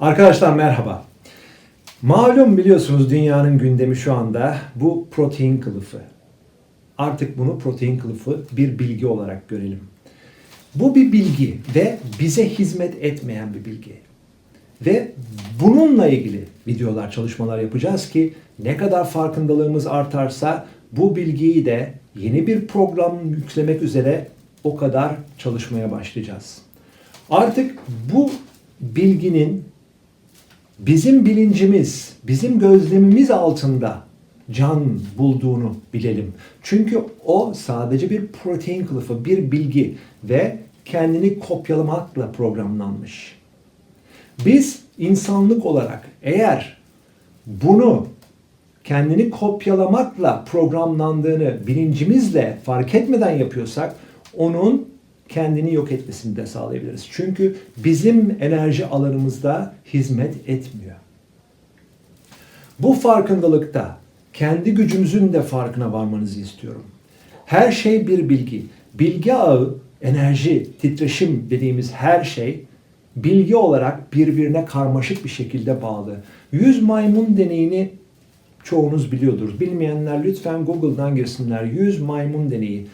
Arkadaşlar merhaba. Malum biliyorsunuz dünyanın gündemi şu anda bu protein kılıfı. Artık bunu protein kılıfı bir bilgi olarak görelim. Bu bir bilgi ve bize hizmet etmeyen bir bilgi. Ve bununla ilgili videolar, çalışmalar yapacağız ki ne kadar farkındalığımız artarsa bu bilgiyi de yeni bir program yüklemek üzere o kadar çalışmaya başlayacağız. Artık bu bilginin bizim bilincimiz, bizim gözlemimiz altında can bulduğunu bilelim. Çünkü o sadece bir protein kılıfı, bir bilgi ve kendini kopyalamakla programlanmış. Biz insanlık olarak eğer bunu kendini kopyalamakla programlandığını bilincimizle fark etmeden yapıyorsak onun kendini yok etmesini de sağlayabiliriz. Çünkü bizim enerji alanımızda hizmet etmiyor. Bu farkındalıkta kendi gücümüzün de farkına varmanızı istiyorum. Her şey bir bilgi. Bilgi ağı, enerji, titreşim dediğimiz her şey bilgi olarak birbirine karmaşık bir şekilde bağlı. Yüz maymun deneyini çoğunuz biliyordur. Bilmeyenler lütfen Google'dan girsinler. Yüz maymun deneyi.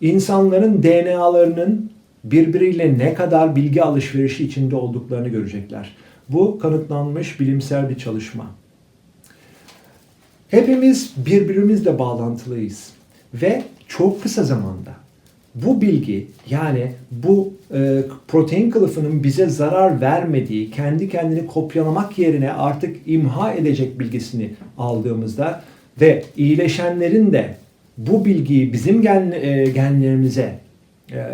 İnsanların DNA'larının birbiriyle ne kadar bilgi alışverişi içinde olduklarını görecekler. Bu kanıtlanmış bilimsel bir çalışma. Hepimiz birbirimizle bağlantılıyız ve çok kısa zamanda bu bilgi yani bu e, protein kılıfının bize zarar vermediği, kendi kendini kopyalamak yerine artık imha edecek bilgisini aldığımızda ve iyileşenlerin de bu bilgiyi bizim gen, e, genlerimize e,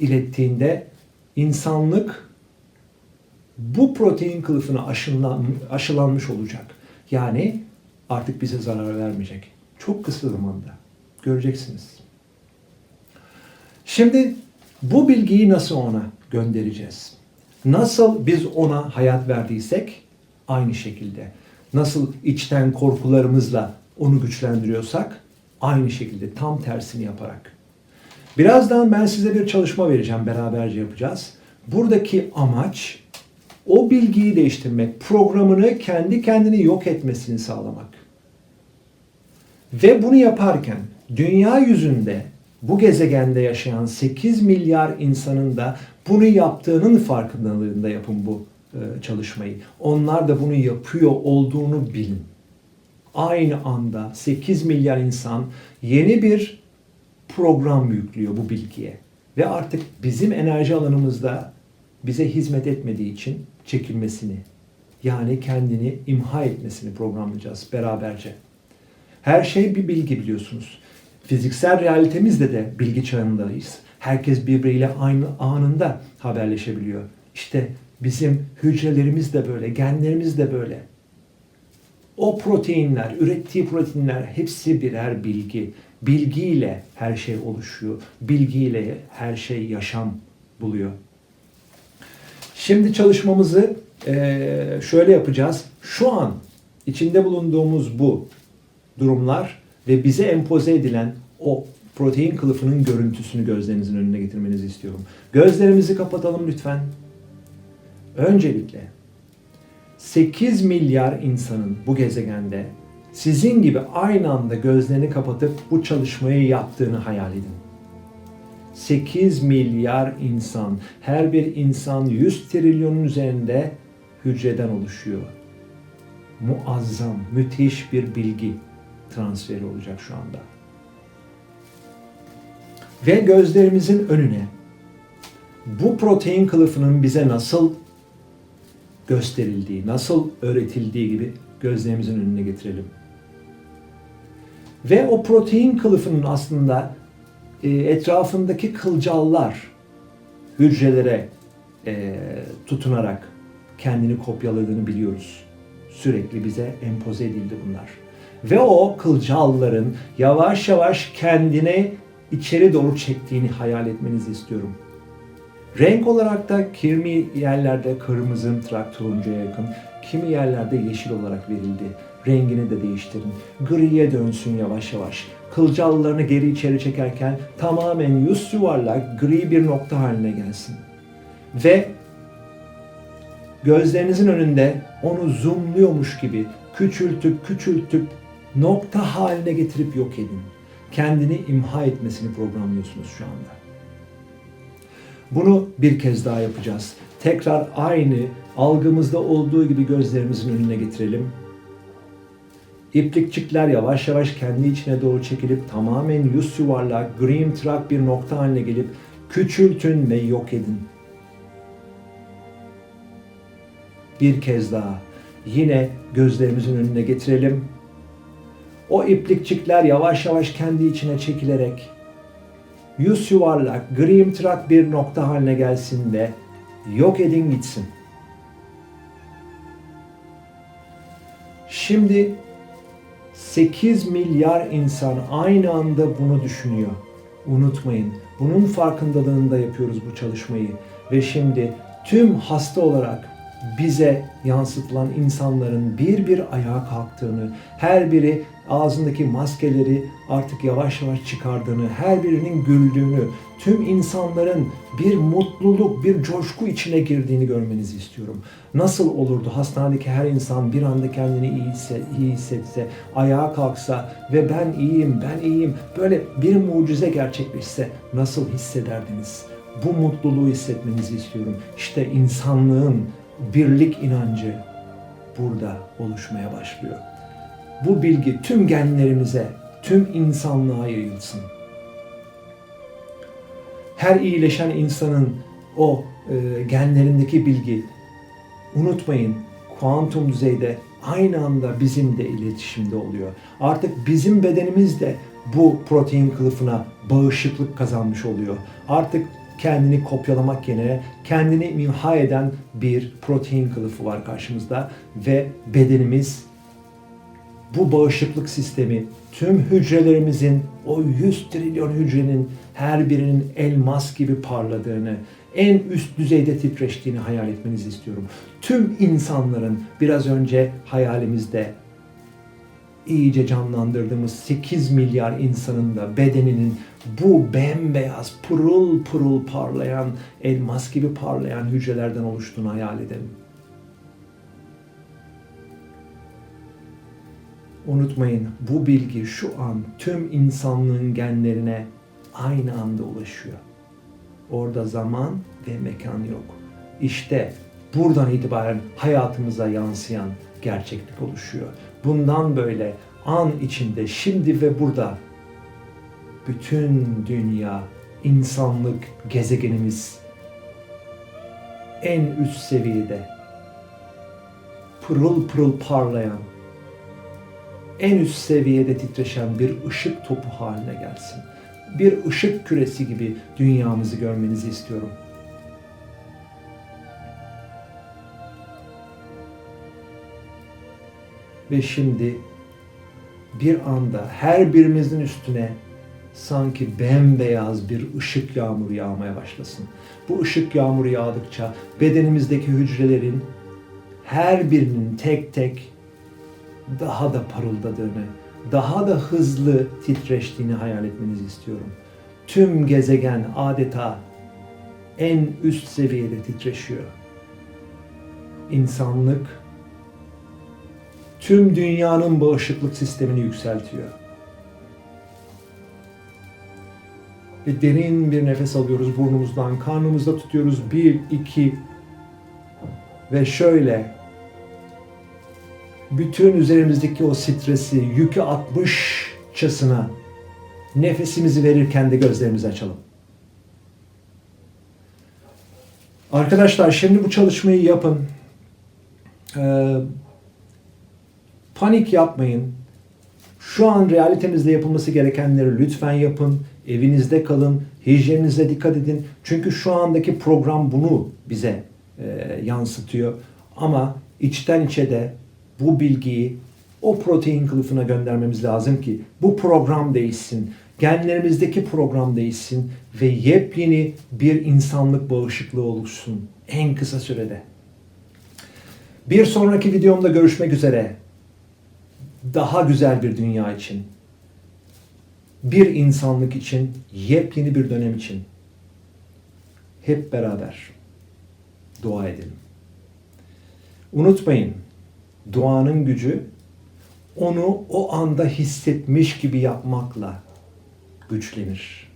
ilettiğinde insanlık bu protein kılıfına aşılan, aşılanmış olacak. Yani artık bize zarar vermeyecek. Çok kısa zamanda. Göreceksiniz. Şimdi bu bilgiyi nasıl ona göndereceğiz? Nasıl biz ona hayat verdiysek aynı şekilde. Nasıl içten korkularımızla onu güçlendiriyorsak aynı şekilde tam tersini yaparak. Birazdan ben size bir çalışma vereceğim, beraberce yapacağız. Buradaki amaç o bilgiyi değiştirmek, programını kendi kendini yok etmesini sağlamak. Ve bunu yaparken dünya yüzünde bu gezegende yaşayan 8 milyar insanın da bunu yaptığının farkındalığında yapın bu e, çalışmayı. Onlar da bunu yapıyor olduğunu bilin. Aynı anda 8 milyar insan yeni bir program yüklüyor bu bilgiye. Ve artık bizim enerji alanımızda bize hizmet etmediği için çekilmesini yani kendini imha etmesini programlayacağız beraberce. Her şey bir bilgi biliyorsunuz. Fiziksel realitemizde de bilgi çağındayız. Herkes birbiriyle aynı anında haberleşebiliyor. İşte bizim hücrelerimiz de böyle, genlerimiz de böyle. O proteinler, ürettiği proteinler hepsi birer bilgi. Bilgiyle her şey oluşuyor. Bilgiyle her şey yaşam buluyor. Şimdi çalışmamızı eee, şöyle yapacağız. Şu an içinde bulunduğumuz bu durumlar ve bize empoze edilen o protein kılıfının görüntüsünü gözlerinizin önüne getirmenizi istiyorum. Gözlerimizi kapatalım lütfen. Öncelikle 8 milyar insanın bu gezegende sizin gibi aynı anda gözlerini kapatıp bu çalışmayı yaptığını hayal edin. 8 milyar insan, her bir insan 100 trilyonun üzerinde hücreden oluşuyor. Muazzam, müthiş bir bilgi transferi olacak şu anda. Ve gözlerimizin önüne bu protein kılıfının bize nasıl gösterildiği, nasıl öğretildiği gibi gözlerimizin önüne getirelim. Ve o protein kılıfının aslında e, etrafındaki kılcallar hücrelere e, tutunarak kendini kopyaladığını biliyoruz. Sürekli bize empoze edildi bunlar. Ve o kılcalların yavaş yavaş kendine içeri doğru çektiğini hayal etmenizi istiyorum. Renk olarak da kimi yerlerde kırmızı, trak turuncuya yakın, kimi yerlerde yeşil olarak verildi. Rengini de değiştirin. Griye dönsün yavaş yavaş. Kılcallarını geri içeri çekerken tamamen yüz yuvarlak gri bir nokta haline gelsin. Ve gözlerinizin önünde onu zoomluyormuş gibi küçültüp küçültüp nokta haline getirip yok edin. Kendini imha etmesini programlıyorsunuz şu anda. Bunu bir kez daha yapacağız. Tekrar aynı algımızda olduğu gibi gözlerimizin önüne getirelim. İplikçikler yavaş yavaş kendi içine doğru çekilip tamamen yüz yuvarlak, green track bir nokta haline gelip küçültün ve yok edin. Bir kez daha yine gözlerimizin önüne getirelim. O iplikçikler yavaş yavaş kendi içine çekilerek yüz yuvarlak, grim trak bir nokta haline gelsin ve yok edin gitsin. Şimdi 8 milyar insan aynı anda bunu düşünüyor. Unutmayın. Bunun farkındalığında yapıyoruz bu çalışmayı. Ve şimdi tüm hasta olarak bize yansıtılan insanların bir bir ayağa kalktığını, her biri ağzındaki maskeleri artık yavaş yavaş çıkardığını, her birinin güldüğünü, tüm insanların bir mutluluk, bir coşku içine girdiğini görmenizi istiyorum. Nasıl olurdu hastanedeki her insan bir anda kendini iyi, hisse, iyi hissetse, ayağa kalksa ve ben iyiyim, ben iyiyim, böyle bir mucize gerçekleşse nasıl hissederdiniz? Bu mutluluğu hissetmenizi istiyorum. İşte insanlığın birlik inancı burada oluşmaya başlıyor. Bu bilgi tüm genlerimize, tüm insanlığa yayılsın. Her iyileşen insanın o e, genlerindeki bilgi unutmayın kuantum düzeyde aynı anda bizim de iletişimde oluyor. Artık bizim bedenimiz de bu protein kılıfına bağışıklık kazanmış oluyor. Artık kendini kopyalamak yerine kendini imha eden bir protein kılıfı var karşımızda ve bedenimiz bu bağışıklık sistemi tüm hücrelerimizin o 100 trilyon hücrenin her birinin elmas gibi parladığını, en üst düzeyde titreştiğini hayal etmenizi istiyorum. Tüm insanların biraz önce hayalimizde iyice canlandırdığımız 8 milyar insanın da bedeninin bu bembeyaz, pırıl pırıl parlayan, elmas gibi parlayan hücrelerden oluştuğunu hayal edelim. Unutmayın bu bilgi şu an tüm insanlığın genlerine aynı anda ulaşıyor. Orada zaman ve mekan yok. İşte buradan itibaren hayatımıza yansıyan gerçeklik oluşuyor. Bundan böyle an içinde, şimdi ve burada bütün dünya, insanlık, gezegenimiz en üst seviyede pırıl pırıl parlayan, en üst seviyede titreşen bir ışık topu haline gelsin. Bir ışık küresi gibi dünyamızı görmenizi istiyorum. Ve şimdi bir anda her birimizin üstüne sanki bembeyaz bir ışık yağmuru yağmaya başlasın. Bu ışık yağmuru yağdıkça bedenimizdeki hücrelerin her birinin tek tek daha da parıldadığını, daha da hızlı titreştiğini hayal etmenizi istiyorum. Tüm gezegen adeta en üst seviyede titreşiyor. İnsanlık tüm dünyanın bağışıklık sistemini yükseltiyor. Ve derin bir nefes alıyoruz burnumuzdan, karnımızda tutuyoruz. Bir, iki ve şöyle bütün üzerimizdeki o stresi, yükü atmışçasına nefesimizi verirken de gözlerimizi açalım. Arkadaşlar şimdi bu çalışmayı yapın. Ee, panik yapmayın. Şu an realitemizde yapılması gerekenleri lütfen yapın. Evinizde kalın. Hijyeninize dikkat edin. Çünkü şu andaki program bunu bize e, yansıtıyor. Ama içten içe de bu bilgiyi o protein kılıfına göndermemiz lazım ki bu program değişsin. Genlerimizdeki program değişsin ve yepyeni bir insanlık bağışıklığı oluşsun en kısa sürede. Bir sonraki videomda görüşmek üzere. Daha güzel bir dünya için. Bir insanlık için, yepyeni bir dönem için. Hep beraber dua edelim. Unutmayın, duanın gücü onu o anda hissetmiş gibi yapmakla güçlenir.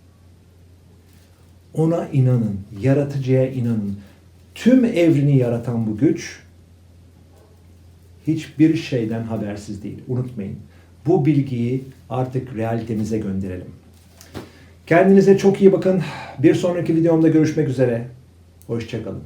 Ona inanın, yaratıcıya inanın. Tüm evreni yaratan bu güç hiçbir şeyden habersiz değil. Unutmayın. Bu bilgiyi artık realitemize gönderelim. Kendinize çok iyi bakın. Bir sonraki videomda görüşmek üzere. Hoşçakalın.